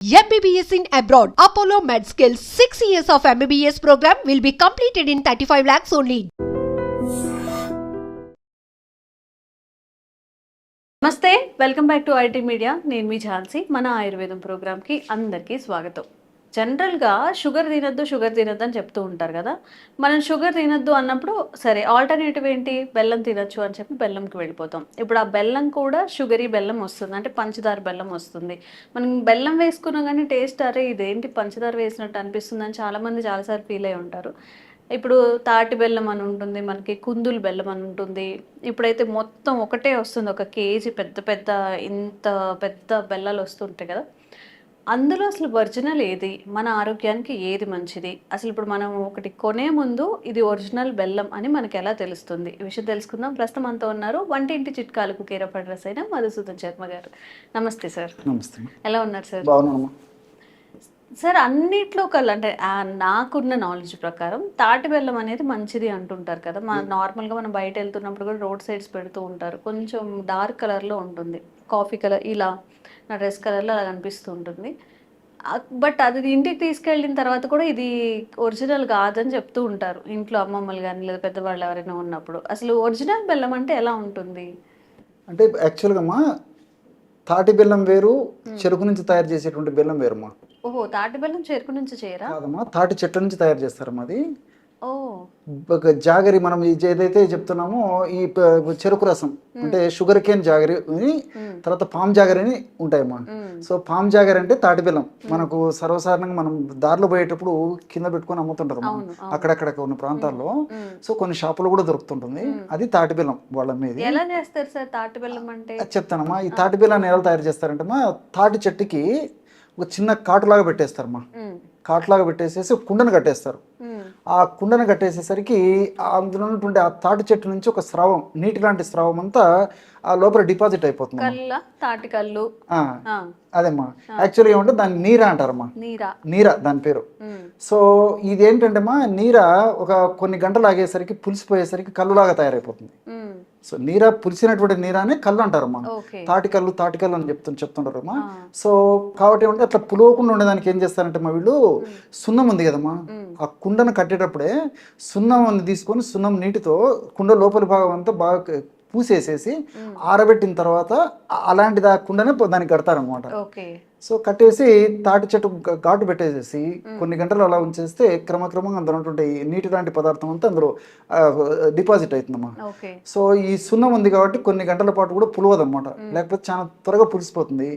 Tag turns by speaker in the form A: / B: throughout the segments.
A: MBBS in abroad. Apollo MedSkill 6 years of MBBS program will be completed in 35 lakhs only.
B: నమస్తే welcome back to IT media నేను మీ ఝాన్సీ మన ఆయుర్వేదం ప్రోగ్రామ్కి అందరికీ స్వాగతం జనరల్గా షుగర్ తినొద్దు షుగర్ తినొద్దు అని చెప్తూ ఉంటారు కదా. మనం షుగర్ తినొద్దు అన్నప్పుడు సరే ఆల్టర్నేటివ్ ఏంటి? బెల్లం తినొచ్చు అని చెప్పి బెల్లంకి వెళ్ళిపోతాం. ఇప్పుడు ఆ బెల్లం కూడా షుగరీ బెల్లం వస్తుంది. అంటే పంచదార బెల్లం వస్తుంది. మనం బెల్లం వేసుకున్నా కానీ టేస్ట్ అరే ఇదేంటి పంచదార వేసినట్టు అనిపిస్తుంది అని చాలామంది చాలాసార్లు ఫీల్ అయి ఉంటారు. ఇప్పుడు తాటి బెల్లం అని ఉంటుంది మనకి కుందులు బెల్లం అని ఉంటుంది. ఇప్పుడైతే మొత్తం ఒకటే వస్తుంది. ఒక కేజీ పెద్ద పెద్ద ఇంత పెద్ద బెల్లాలు వస్తుంటాయి కదా. అందులో అసలు ఒరిజినల్ ఏది? మన ఆరోగ్యానికి ఏది మంచిది? అసలు ఇప్పుడు మనం ఒకటి కొనే ముందు ఇది ఒరిజినల్ బెల్లం అని మనకి ఎలా తెలుస్తుంది? ఈ విషయం తెలుసుకుందాం. ప్రస్తుతం అంతా ఉన్నారు వంటింటి చిట్కాలకు కీరప అడ్రస్ అయిన మధుసూదన్ శర్మ గారు. నమస్తే సార్.
C: నమస్తే.
B: ఎలా ఉన్నారు సార్? సార్ అన్నిట్లో కల్లా అంటే నాకున్న నాలెడ్జ్ ప్రకారం తాటి బెల్లం అనేది మంచిది అంటుంటారు కదా. మన నార్మల్గా మనం బయట వెళ్తున్నప్పుడు కూడా రోడ్ సైడ్స్ పెడుతూ ఉంటారు. కొంచెం డార్క్ కలర్లో ఉంటుంది. కాఫీ కలర్ ఇలా నా డ్రెస్ కలర్లో అలా కనిపిస్తూ ఉంటుంది బట్ అది ఇంటికి తీసుకెళ్ళిన తర్వాత కూడా ఇది ఒరిజినల్ కాదని చెప్తూ ఉంటారు. ఇంట్లో అమ్మమ్మలు కానీ లేదా పెద్దవాళ్ళు ఎవరైనా ఉన్నప్పుడు. అసలు ఒరిజినల్ బెల్లం అంటే ఎలా ఉంటుంది?
C: అంటే యాక్చువల్గా అమ్మా తాటి బెల్లం వేరు చెరుకు నుంచి తయారు చేసేటువంటి బెల్లం వేరమ్మా.
B: ఓహో తాటి బెల్లం చెరుకు నుంచి చేయరా?
C: కాదమ్మా తాటి చెట్ల నుంచి తయారు చేస్తారమ్మా అది.
B: ఓ
C: ఒక జాగరి మనం ఏదైతే చెప్తున్నామో ఈ చెరుకు రసం అంటే షుగర్ కేన్ జాగరి అని తర్వాత పామ్ జాగరి అని ఉంటాయమ్మా
B: మ్మ్.
C: సో పామ్ జాగరి అంటే తాటి బెల్లం. మనకు సర్వసాధారణంగా మనం దారిలో పోయేటప్పుడు కింద పెట్టుకొని అమ్ముతుంటారు. అక్కడక్కడ ఉన్న ప్రాంతాల్లో. సో కొన్ని షాపులు కూడా దొరుకుతుంటుంది. అది తాటి బెల్లం వాళ్ళ మీద.
B: ఎలా చేస్తారు సార్ తాటి బెల్లం అంటే?
C: అది చెప్తానమ్మా. ఈ తాటి బెల్లాన్ని ఎలా తయారు చేస్తారంటే మా తాటి చెట్టుకి ఒక చిన్న కాటులాగా పెట్టేస్తారమ్మా.
B: మ్మ్.
C: కాటులాగా పెట్టేసేసి కుండను కట్టేస్తారు. ఆ కుండను కట్టేసేసరికి అందులో ఉన్నటువంటి ఆ తాటి చెట్టు నుంచి ఒక స్రావం నీటి లాంటి స్రావం అంతా ఆ లోపల డిపాజిట్ అయిపోతుంది
B: కళ్ళ తాటి కళ్ళు.
C: అదేమ్మా. యాక్చువల్గా ఏమంటే దాన్ని నీరా అంటారమ్మా.
B: నీరా.
C: నీరా దాని పేరు. సో ఇదేంటంటే మా నీర ఒక కొన్ని గంటలు ఆగేసరికి పులిసిపోయేసరికి కళ్ళులాగా తయారైపోతుంది. సో నీర పులిసినటువంటి నీరానే కళ్ళు అంటారమ్మా.
B: ఓకే.
C: తాటికల్లు తాటికల్లు అని చెప్తు చెప్తుంటారమ్మా. సో కాబట్టి ఏమంటే అట్లా పులవకుండా ఉండేదానికి ఏం చేస్తారంటే మా వీళ్ళు సున్నం ఉంది కదమ్మా.
B: మ్మ్.
C: ఆ కుండను కట్టేటప్పుడే సున్నం తీసుకొని సున్నం నీటితో కుండ లోపలి భాగం అంతా బాగా పూసేసేసి ఆరబెట్టిన తర్వాత ఆ- అలాంటిది ఆ కుండనే పో- దానికి కడతారనమాట సో కట్టేసి తాటి చెట్టు ఘాటు పెట్టేసేసి కొన్ని గంటలు అలా ఉంచేస్తే క్రమక్రమంగా అందులో ఉన్నటువంటి నీటి లాంటి పదార్థం అంతా అందులో డిపాజిట్ అవుతుందమ్మా. సో ఈ సున్నం ఉంది కాబట్టి కొన్ని గంటల పాటు కూడా పులవదన్నమాట. లేకపోతే చాలా త్వరగా పులిసిపోతుంది.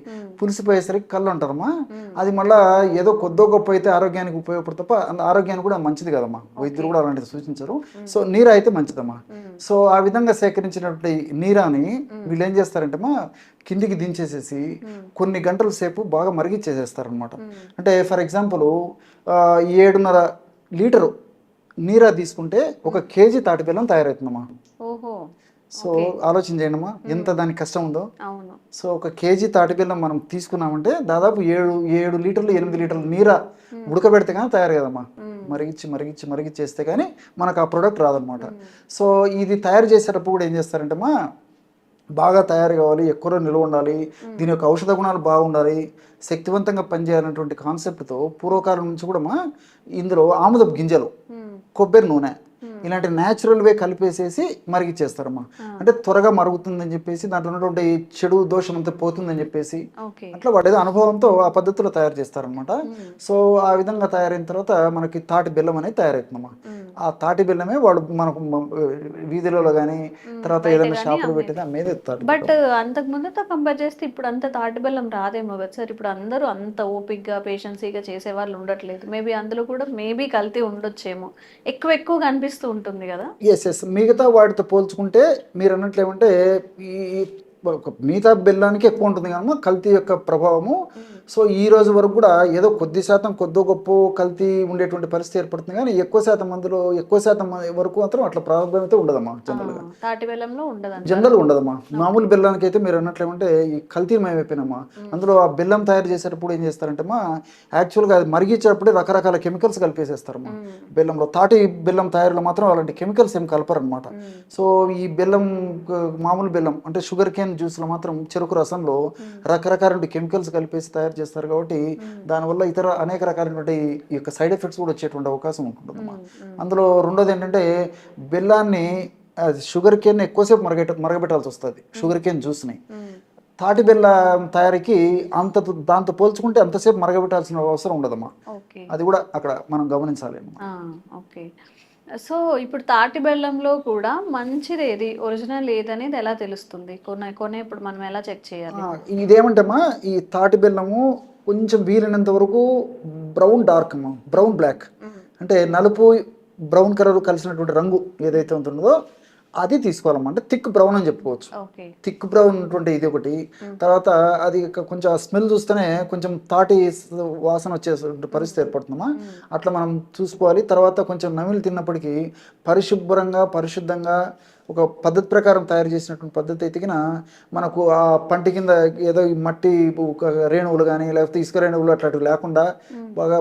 C: పులిసిపోయేసరికి కళ్ళు అంటారమ్మా
B: మ్మ్.
C: అది మళ్ళా ఏదో కొద్దో గొప్ప అయితే ఆరోగ్యానికి ఉపయోగపడు తప్ప అంత ఆరోగ్యానికి కూడా మంచిది కదమ్మా. వైద్యులు కూడా అలాంటిది సూచించరు. సో నీర అయితే మంచిదమ్మా.
B: మ్మ్.
C: సో ఆ విధంగా సేకరించినటువంటి నీరాని వీళ్ళు ఏం చేస్తారంటే కిందికి దించేసేసి కొన్ని గంటల సేపు బాగా మరిగిచ్చేసేస్తారనమాట అంటే ఫర్ ఎగ్జాంపుల్ ఏడున్నర లీటరు నీరా తీసుకుంటే ఒక కేజీ తాటి బెల్లం తయారవుతుందమ్మా. సో ఆలోచన చేయండి అమ్మా ఎంత దానికి కష్టం ఉందో. సో ఒక కేజీ తాటి బెల్లం మనం తీసుకున్నామంటే దాదాపు ఏడు ఏడు లీటర్లు ఎనిమిది లీటర్లు నీర ఉడకబెడితే కానీ తయారు కదమ్మా. మరిగిచ్చి మరిగిచ్చి మరిగిచ్చేస్తే కానీ మనకు ఆ ప్రోడక్ట్ రాదనమాట సో ఇది తయారు చేసేటప్పుడు కూడా ఏం చేస్తారంటే మా బాగా తయారు కావాలి ఎక్కువ నిల్వ ఉండాలి దీని యొక్క ఔషధ గుణాలు బాగుండాలి శక్తివంతంగా పనిచేయాలన్నటువంటి కాన్సెప్ట్తో పూర్వకాలం నుంచి కూడా మా ఇందులో ఆముదపు గింజలు. కొబ్బరి నూనె ఇలాంటి న్యాచురల్ వే కలిపేసేసి మరిగిచ్చేస్తారమ్మా. అంటే త్వరగా మరుగుతుందని చెప్పేసి దాంట్లో ఉన్నటువంటి చెడు దోషం అంతా పోతుందని చెప్పేసి అట్లా వాడు ఏదో అనుభవంతో ఆ పద్ధతిలో తయారు చేస్తారనమాట సో ఆ విధంగా తయారైన తర్వాత మనకి తాటి బెల్లం అనేది తయారవుతుందమ్మా.
B: మ్మ్.
C: ఆ తాటి బెల్లమే వాడు మనకు వీధిలో కానీ తర్వాత ఏదైనా షాపులో పెట్టేది అమ్మేది
B: బట్ అంతకు ముందుతో కంపేర్ చేస్తే ఇప్పుడు అంత తాటి బెల్లం రాదేమో కదా సార్. ఇప్పుడు అందరూ అంత ఓపిక్గా పేషెన్సీగా చేసే వాళ్ళు ఉండట్లేదు. మేబీ అందులో కూడా మేబీ కల్తీ ఉండొచ్చేమో. ఎక్కువ ఎక్కువ కనిపిస్తూ ఉంటుంది కదా?
C: ఎస్ ఎస్ మిగతా వాటితో పోల్చుకుంటే మీరు అన్నట్లు ఏమంటే ఈ మిగతా బెల్లానికి ఎక్కువ ఉంటుంది కానీ కల్తీ యొక్క ప్రభావము. సో ఈ రోజు వరకు కూడా ఏదో కొద్ది శాతం కొద్దో గొప్ప కల్తీ ఉండేటువంటి పరిస్థితి ఏర్పడుతుంది కానీ ఎక్కువ శాతం మందిలో ఎక్కువ శాతం వరకు మాత్రం అట్లా ప్రారంభం అయితే ఉండదమ్మా జనరల్గా.
B: తాటి బెల్లంలో
C: జనరల్ ఉండదమ్మా. మామూలు బెల్లానికి అయితే మీరు అన్నట్లు ఏమంటే ఈ కల్తీ అయిపోయినమ్మా అందులో ఆ బెల్లం తయారు చేసేటప్పుడు ఏం చేస్తారంటే మా యాక్చువల్గా అది మరిగించేటప్పుడే రకరకాల కెమికల్స్ కలిపేసేస్తారమ్మా. బెల్లంలో తాటి బెల్లం తయారీలో మాత్రం అలాంటి కెమికల్స్ ఏం కలపరనమాట. సో ఈ బెల్లం మామూలు బెల్లం అంటే షుగర్ కేన్ కేన్ జ్యూస్లో మాత్రం చెరుకు రసంలో రకరకాల కెమికల్స్ కలిపేసి తయారు చేస్తారు కాబట్టి దానివల్ల ఇతర అనేక రకాలైనటువంటి ఈ యొక్క సైడ్ ఎఫెక్ట్స్ కూడా వచ్చేటువంటి అవకాశం ఉంటుందన్నమాట. అందులో రెండోది ఏంటంటే బెల్లాన్ని షుగర్ కేన్ ఎక్కువసేపు మరగ మరగబెట్టాల్సి వస్తుంది షుగర్ కేన్ జ్యూస్ని. తాటి బెల్లం తయారీకి అంత దాంతో పోల్చుకుంటే అంతసేపు మరగబెట్టాల్సిన అవసరం ఉండదమ్మా. అది కూడా అక్కడ మనం గమనించాలి
B: ఓకే. సో ఇప్పుడు తాటి బెల్లంలో కూడా మంచిది ఏది? ఒరిజినల్ ఏదనేది ఎలా తెలుస్తుంది? కొనే కొనేప్పుడు మనం ఎలా చెక్ చేయాలి?
C: ఇదేమంటమ్మా ఈ తాటి బెల్లము కొంచెం వీలైనంత వరకు బ్రౌన్ డార్క్ అమ్మా బ్రౌన్ బ్లాక్. అంటే నలుపు బ్రౌన్ కలర్ కలిసినటువంటి రంగు ఏదైతే ఉంటుందో అది తీసుకోవాలమ్మా అంటే థిక్ బ్రౌన్ అని చెప్పుకోవచ్చు. థిక్ బ్రౌన్ ఉన్నటువంటి ఇది ఒకటి. తర్వాత అది కొంచెం స్మెల్ చూస్తేనే కొంచెం తాటి వాసన వచ్చే పరిస్థితి ఏర్పడుతుందమ్మా. అట్లా మనం చూసుకోవాలి. తర్వాత కొంచెం నమిలి తిన్నప్పటికీ పరిశుభ్రంగా పరిశుద్ధంగా ఒక పద్ధతి ప్రకారం తయారు చేసినటువంటి పద్ధతి అయితే గిన మనకు ఆ పంటి కింద ఏదో ఈ మట్టి ఒక రేణువులు కానీ లేకపోతే ఇసుక రేణువులు అట్లాంటివి లేకుండా బాగా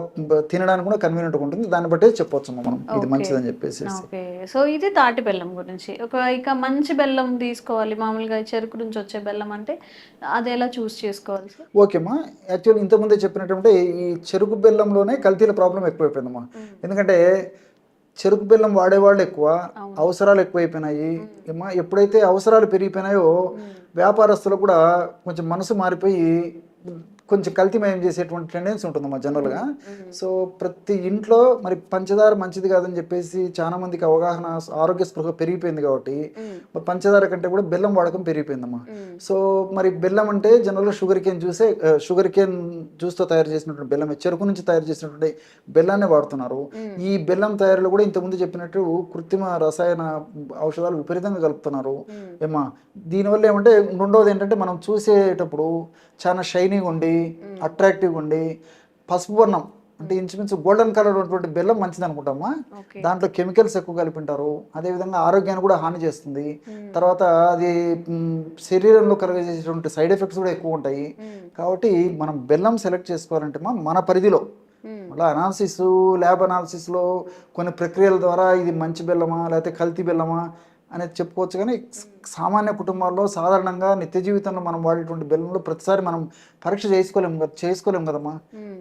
C: తినడానికి కూడా కన్వీనియంట్గా ఉంటుంది. దాన్ని బట్టే చెప్పొచ్చు మనం. ఇది మంచిదని చెప్పేసి
B: ఓకే. సో ఇది తాటి బెల్లం గురించి. ఒక ఇక మంచి బెల్లం తీసుకోవాలి. మామూలుగా చెరుకు నుంచి వచ్చే బెల్లం అంటే అది ఎలా చూస్ చేసుకోవాలి
C: ఓకేమ్మా యాక్చువల్ ఇంతకుముందే చెప్పినట్టు ఈ చెరుకు బెల్లంలోనే కల్తీల ప్రాబ్లం ఎక్కువైపోయిందమ్మా. ఎందుకంటే చెరుకు బెల్లం వాడేవాళ్ళు ఎక్కువ అవసరాలు ఎక్కువైపోయినాయి. ఎప్పుడైతే అవసరాలు పెరిగిపోయినాయో వ్యాపారస్తులు కూడా కొంచెం మనసు మారిపోయి కొంచెం కల్తీమయం చేసేటువంటి టెండెన్సీ ఉంటుందమ్మా జనరల్గా సో ప్రతి ఇంట్లో మరి పంచదార మంచిది కాదని చెప్పేసి చాలా మందికి అవగాహన ఆరోగ్య స్పృహ పెరిగిపోయింది కాబట్టి మరి పంచదార కంటే కూడా బెల్లం వాడకం పెరిగిపోయిందమ్మా. సో మరి బెల్లం అంటే జనరల్గా షుగర్ కేన్ జ్యూసే షుగర్ కేన్ జ్యూస్తో తయారు చేసినటువంటి బెల్లం చెరుకు నుంచి తయారు చేసినటువంటి బెల్లాన్ని వాడుతున్నారు. ఈ బెల్లం తయారీలో కూడా ఇంతకుముందు చెప్పినట్టు కృత్రిమ రసాయన ఔషధాలు విపరీతంగా కలుపుతున్నారు. ఏమా దీనివల్ల ఏమంటే రెండోది ఏంటంటే మనం చూసేటప్పుడు చాలా షైనీగా ఉండి అట్రాక్టివ్గా ఉండి పసుపు వర్ణం అంటే ఇంచుమించు గోల్డెన్ కలర్ ఉన్నటువంటి బెల్లం మంచిది అనుకుంటామా? దాంట్లో కెమికల్స్ ఎక్కువ కలిపి ఉంటారు అదేవిధంగా ఆరోగ్యాన్ని కూడా హాని చేస్తుంది. తర్వాత అది శరీరంలో కలుగజేసేటువంటి సైడ్ ఎఫెక్ట్స్ కూడా ఎక్కువ ఉంటాయి. కాబట్టి మనం బెల్లం సెలెక్ట్ చేసుకోవాలంటే మా మన పరిధిలో. అలా అనాలిసిస్ ల్యాబ్ అనాలిసిస్లో కొన్ని ప్రక్రియల ద్వారా ఇది మంచి బెల్లమా లేకపోతే కల్తీ బెల్లమా అనేది చెప్పుకోవచ్చు. కానీ సామాన్య కుటుంబాల్లో సాధారణంగా నిత్య జీవితంలో మనం వాడేటువంటి బెల్లంలో ప్రతిసారి మనం పరీక్ష చేసుకోలేము కదా చేసుకోలేము కదమ్మా.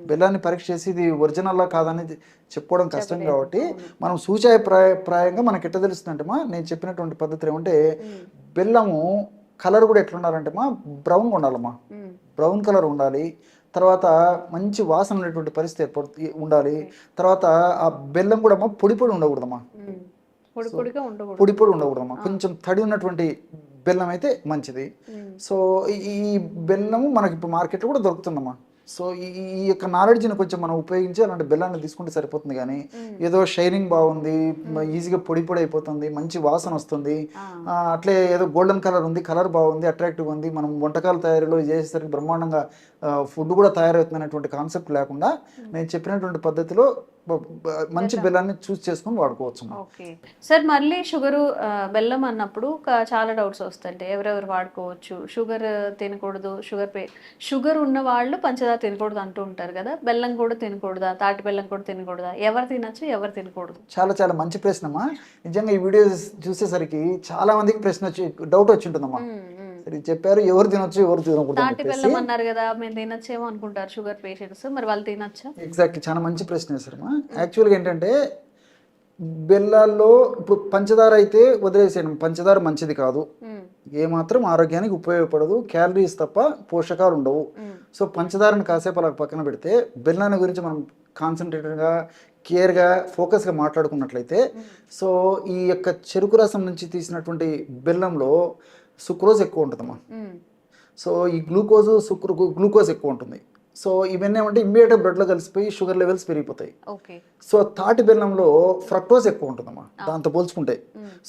C: బెల్లాన్ని పరీక్ష చేసి ఇది ఒరిజినల్లా కాదని చెప్పుకోవడం కష్టం కాబట్టి మనం సూచాయ ప్రాయ ప్రాయంగా మనకి ఎట్లా తెలుస్తుందంటే మా నేను చెప్పినటువంటి పద్ధతి ఏమంటే బెల్లము కలర్ కూడా ఎట్లా ఉండాలంటే మా బ్రౌన్గా ఉండాలమ్మా. బ్రౌన్ కలర్ ఉండాలి. తర్వాత మంచి వాసన ఉండేటువంటి పరిస్థితి ఏర్పడుతుంది ఉండాలి. తర్వాత ఆ బెల్లం కూడా అమ్మా పొడి పొడి ఉండకూడదమ్మా.
B: పొడి పొడిగా ఉండకూడదు.
C: పొడి పొడి ఉండకూడదమ్మా కొంచెం తడి ఉన్నటువంటి బెల్లం అయితే మంచిది సో ఈ- బెల్లము మనకి ఇప్పుడు మార్కెట్లో కూడా దొరుకుతుందమ్మా. సో ఈ యొక్క నాలెడ్జ్ని కొంచెం మనం ఉపయోగించి అలాంటి బెల్లాన్ని తీసుకుంటే సరిపోతుంది కానీ ఏదో షైనింగ్ బాగుంది ఈజీగా పొడి పొడి అయిపోతుంది మంచి వాసన వస్తుంది. అట్లే ఏదో గోల్డెన్ కలర్ ఉంది కలర్ బాగుంది అట్రాక్టివ్ ఉంది మనం వంటకాల తయారీలో చేసేసరికి బ్రహ్మాండంగా ఫుడ్ కూడా తయారవుతుంది అనేటువంటి కాన్సెప్ట్ లేకుండా నేను చెప్పినటువంటి పద్ధతిలో మంచి బెల్లాన్ని చూస్ చేసుకొని వాడుకోవచ్చు
B: ఓకే. సార్ మళ్ళీ షుగరు బెల్లం అన్నప్పుడు చాలా డౌట్స్ వస్తాయంటే ఎవరెవరు వాడుకోవచ్చు? షుగర్ తినకూడదు షుగర్ పే షుగర్ ఉన్న వాళ్ళు పంచదార తినకూడదు అంటూ ఉంటారు కదా. బెల్లం కూడా తినకూడదా? తాటి బెల్లం కూడా తినకూడదా? ఎవరు తినచ్చు ఎవరు తినకూడదు?
C: చాలా చాలా మంచి ప్రశ్నమ్మా. నిజంగా ఈ వీడియో చూసేసరికి చాలా మందికి ప్రశ్న వచ్చి డౌట్ వచ్చి ఉంటుందమ్మా. సరే చెప్పారు ఎవరు తినొచ్చు ఎవరు తినకూడదు
B: అన్నారు కదా మేము తినచ్చేమో అనుకుంటారు షుగర్ పేషెంట్స్ మరి వాళ్ళు తినచ్చా?
C: ఎగ్జాక్ట్లీ చాలా మంచి ప్రశ్న వేశారమ్మా యాక్చువల్గా ఏంటంటే బెల్లాల్లో ఇప్పుడు పంచదార అయితే వదిలేసేయండి పంచదార మంచిది కాదు. ఏమాత్రం ఆరోగ్యానికి ఉపయోగపడదు క్యాలరీస్ తప్ప పోషకాలు ఉండవు. సో పంచదారని కాసేపు అలా పక్కన పెడితే బెల్లాన్ని గురించి మనం కాన్సన్ట్రేటెడ్గా కేర్గా ఫోకస్గా మాట్లాడుకున్నట్లయితే సో ఈ యొక్క చెరుకు రసం నుంచి తీసినటువంటి బెల్లంలో సుక్రోజ్ ఎక్కువ ఉంటుందమ్మా. సో ఈ గ్లూకోజ్ సుక్రు గ్లూకోజ్ ఎక్కువ ఉంటుంది. సో ఇవన్నీ ఏమంటే ఇమ్మీడియట్గా బ్లడ్లో కలిసిపోయి షుగర్ లెవెల్స్ పెరిగిపోతాయి. సో తాటి బెల్లంలో ఫ్రక్టోజ్ ఎక్కువ ఉంటుందమ్మా దాంతో పోల్చుకుంటే.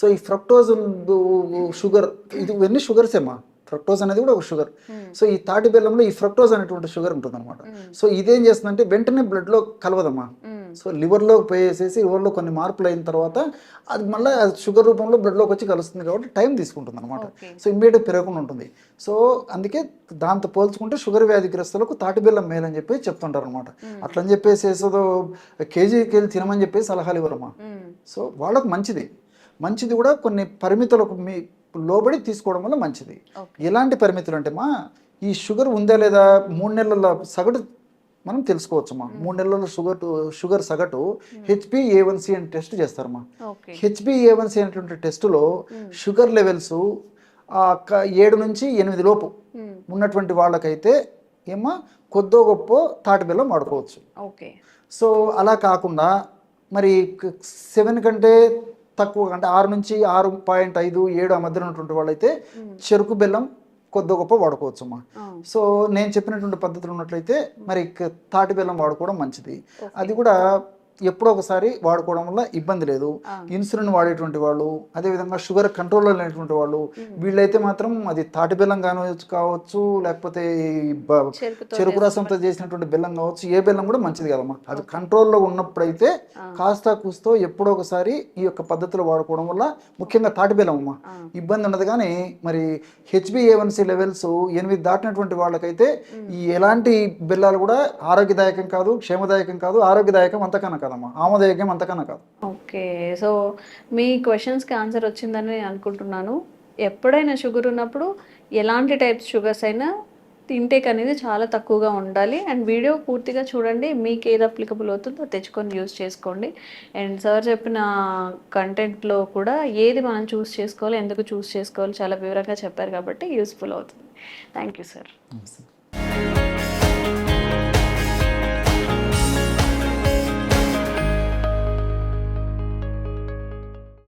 C: సో ఈ ఫ్రక్టోజ్ షుగర్ ఇది ఇవన్నీ షుగర్స్ ఏమా ఫ్రక్టోజ్ అనేది కూడా ఒక షుగర్ సో ఈ తాటి బెల్లంలో ఈ ఫ్రక్టోజ్ అనేటువంటి షుగర్ ఉంటుందన్నమాట. సో ఇదేం చేస్తుందంటే వెంటనే బ్లడ్లో కలవదమ్మా. సో లివర్లో పోయేసేసి లివర్లో కొన్ని మార్పులు అయిన తర్వాత అది మళ్ళీ షుగర్ రూపంలో బ్లడ్లోకి వచ్చి కలుస్తుంది కాబట్టి టైం తీసుకుంటుంది అనమాట. సో ఇమ్మీడియట్ పెరగకుండా ఉంటుంది. సో అందుకే దాంతో పోల్చుకుంటే షుగర్ వ్యాధిగ్రస్తులకు తాటి బెల్లం మేలని చెప్పి చెప్తుంటారు అనమాట అట్లని చెప్పేసి ఏదో కేజీకి వెళ్ళి తినమని చెప్పేసి సలహాలు ఇవ్వరమ్మా. సో వాళ్ళకు మంచిది. మంచిది కూడా కొన్ని పరిమితులకు మీ లోబడి తీసుకోవడం వల్ల మంచిది. ఎలాంటి పరిమితులు అంటే మా ఈ షుగర్ ఉందా లేదా మూడు నెలల సగటు మనం తెలుసుకోవచ్చమ్మా మూడు నెలల షుగర్ షుగర్ సగటు హెచ్పి ఏవన్సి అని టెస్ట్ చేస్తారమ్మా.
B: Okay.
C: HB A one C అనేటువంటి టెస్టులో షుగర్ లెవెల్స్ ఏడు నుంచి ఎనిమిది లోపు. ఉన్నటువంటి వాళ్ళకైతే ఏమో కొద్దో గొప్ప తాటి బెల్లం వాడుకోవచ్చు.
B: ఓకే.
C: సో అలా కాకుండా మరి సెవెన్ కంటే తక్కువ అంటే ఆరు నుంచి ఆరు పాయింట్ ఐదు ఏడు ఆ మధ్యలో ఉన్నటువంటి వాళ్ళైతే చెరుకు బెల్లం కొద్దో గొప్ప వాడుకోవచ్చు అమ్మా. సో నేను చెప్పినటువంటి పద్ధతులు ఉన్నట్లయితే మరి తాటి బెల్లం వాడుకోవడం మంచిది. అది కూడా ఎప్పుడో ఒకసారి వాడుకోవడం వల్ల ఇబ్బంది లేదు. ఇన్సులిన్ వాడేటువంటి వాళ్ళు అదేవిధంగా షుగర్ కంట్రోల్లో లేనటువంటి వాళ్ళు వీళ్ళైతే మాత్రం అది తాటి బెల్లం కావచ్చు కావచ్చు లేకపోతే చెరుకు రసంతో చేసినటువంటి బెల్లం కావచ్చు ఏ బెల్లం కూడా మంచిది కదమ్మా అది కంట్రోల్లో ఉన్నప్పుడైతే కాస్త కూస్తో ఎప్పుడో ఒకసారి ఈ యొక్క పద్ధతులు వాడుకోవడం వల్ల ముఖ్యంగా తాటి బెల్లం అమ్మా. ఇబ్బంది ఉండదు కానీ మరి హెచ్బిఏవన్సీ లెవెల్స్ ఎనిమిది దాటినటువంటి వాళ్ళకైతే ఈ ఎలాంటి బెల్లాలు కూడా ఆరోగ్యదాయకం కాదు క్షేమదాయకం కాదు ఆరోగ్యదాయకం అంతకన్నా కాదమ్మా ఆమోదాయకం అంతకన్నా కాదు.
B: ఓకే సో మీ క్వశ్చన్స్కి ఆన్సర్ వచ్చిందని నేను అనుకుంటున్నాను. ఎప్పుడైనా షుగర్ ఉన్నప్పుడు ఎలాంటి టైప్స్ షుగర్స్ అయినా ఇంటేక్ అనేది చాలా తక్కువగా ఉండాలి. అండ్ వీడియో పూర్తిగా చూడండి. మీకు ఏది అప్లికబుల్ అవుతుందో తెచ్చుకొని యూస్ చేసుకోండి. అండ్ సార్ చెప్పిన కంటెంట్లో కూడా ఏది మనం చూస్ చేసుకోవాలి ఎందుకు చూస్ చేసుకోవాలి చాలా వివరంగా చెప్పారు కాబట్టి యూస్ఫుల్ అవుతుంది. Thank you sir.